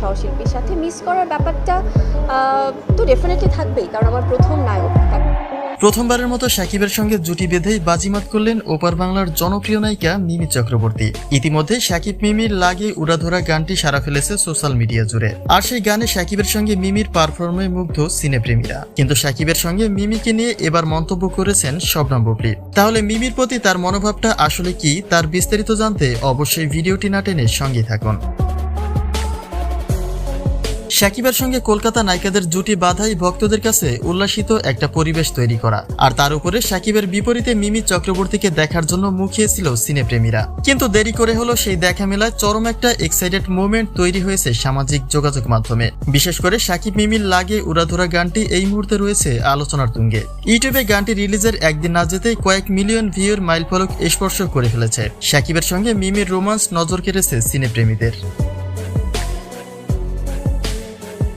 সহশিল্পীর সাথে মিস করার ব্যাপারটা তো ডেফিনেটলি থাকবেই, কারণ আমার প্রথম নায়ক। প্রথমবারের মতো সাকিবের সঙ্গে জুটি বেঁধেই বাজিমাত করলেন ওপার বাংলার জনপ্রিয় নায়িকা মিমি চক্রবর্তী। ইতিমধ্যে সাকিব মিমির লাগে উড়াধরা গানটি সারা ফেলেছে সোশ্যাল মিডিয়া জুড়ে। আর সেই গানে সাকিবের সঙ্গে মিমির পারফর্মে মুগ্ধ সিনেপ্রেমীরা। কিন্তু সাকিবের সঙ্গে মিমিকে নিয়ে এবার মন্তব্য করেছেন শবনম বুবলি তাহলে মিমির প্রতি তার মনোভাবটা আসলে কি, তার বিস্তারিত জানতে অবশ্যই ভিডিওটি না টেনে সঙ্গে থাকুন। সাকিবের সঙ্গে কলকাতা নায়িকাদের জুটি বাধাই ভক্তদের কাছে উল্লাসিত একটা পরিবেশ তৈরি করা। আর তার উপরে শাকিবের বিপরীতে মিমি চক্রবর্তীকে দেখার জন্য মুখিয়েছিল সিনেপ্রেমীরা। কিন্তু দেরি করে হলো সেই দেখা মেলায় চরম একটা এক্সাইটেড মুভমেন্ট তৈরি হয়েছে সামাজিক যোগাযোগ মাধ্যমে। বিশেষ করে সাকিব মিমির লাগে উড়াধুরা গানটি এই মুহূর্তে রয়েছে আলোচনার তুঙ্গে। ইউটিউবে গানটি রিলিজের একদিন না যেতে কয়েক মিলিয়ন ভিউর মাইলফলক স্পর্শ করে ফেলেছে। শাকিবের সঙ্গে মিমির রোমান্স নজর কেড়েছে সিনেপ্রেমীদের।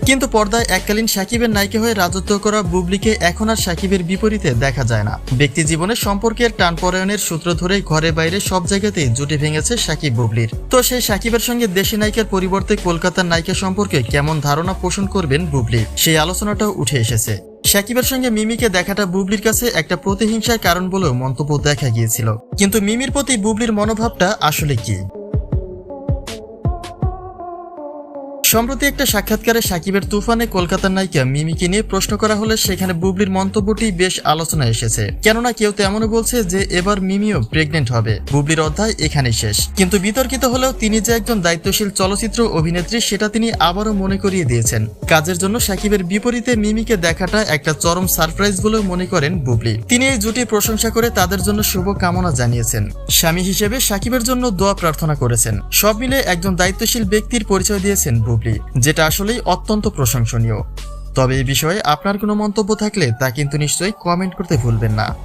কিন্তু পর্দায় এককালীন সাকিবের নায়িকা হয়ে রাজত্ব করা বুবলিকে এখন আর সাকিবের বিপরীতে দেখা যায় না। ব্যক্তি জীবনে সম্পর্কের টানপরায়ণের সূত্র ধরে ঘরে বাইরে সব জায়গাতেই জুটে ভেঙেছে সাকিব বুবলির। তো সেই সাকিবের সঙ্গে দেশি নায়িকার পরিবর্তে কলকাতার নায়িকা সম্পর্কে কেমন ধারণা পোষণ করবেন বুবলি? সেই আলোচনাটাও উঠে এসেছে। সাকিবের সঙ্গে মিমিকে দেখাটা বুবলির কাছে একটা প্রতিহিংসার কারণ বলেও মন্তব্য দেখা গিয়েছিল। কিন্তু মিমির প্রতি বুবলির মনোভাবটা আসলে কি? সম্প্রতি একটা সাক্ষাৎকারে সাকিবের তুফানে কলকাতার নায়িকা মিমিকে নিয়ে প্রশ্ন করা হলে সেখানে বুবলির মন্তব্যটি বেশ আলোচনায় এসেছে। কেননা কেউ তেমনও বলছে যে এবার মিমিও প্রেগনেন্ট হবে। বুবলির অধ্যায় এখানেই শেষ। কিন্তু বিতর্কিত হলেও তিনি যে একজন দায়িত্বশীল চলচ্চিত্র অভিনেত্রী, সেটা তিনি আবারও মনে করিয়ে দিয়েছেন। কাজের জন্য সাকিবের বিপরীতে মিমিকে দেখাটা একটা চরম সারপ্রাইজ বলেও মনে করেন বুবলি। তিনি এই জুটি প্রশংসা করে তাদের জন্য শুভ কামনা জানিয়েছেন। স্বামী হিসেবে সাকিবের জন্য দোয়া প্রার্থনা করেছেন। সব মিলে একজন দায়িত্বশীল ব্যক্তির পরিচয় দিয়েছেন বুবলি। যেটা আসলেই অত্যন্ত প্রশংসনীয়। তবে এই বিষয়ে আপনার কোনো মন্তব্য থাকলে তা কিন্তু নিশ্চয়ই কমেন্ট করতে ভুলবেন না।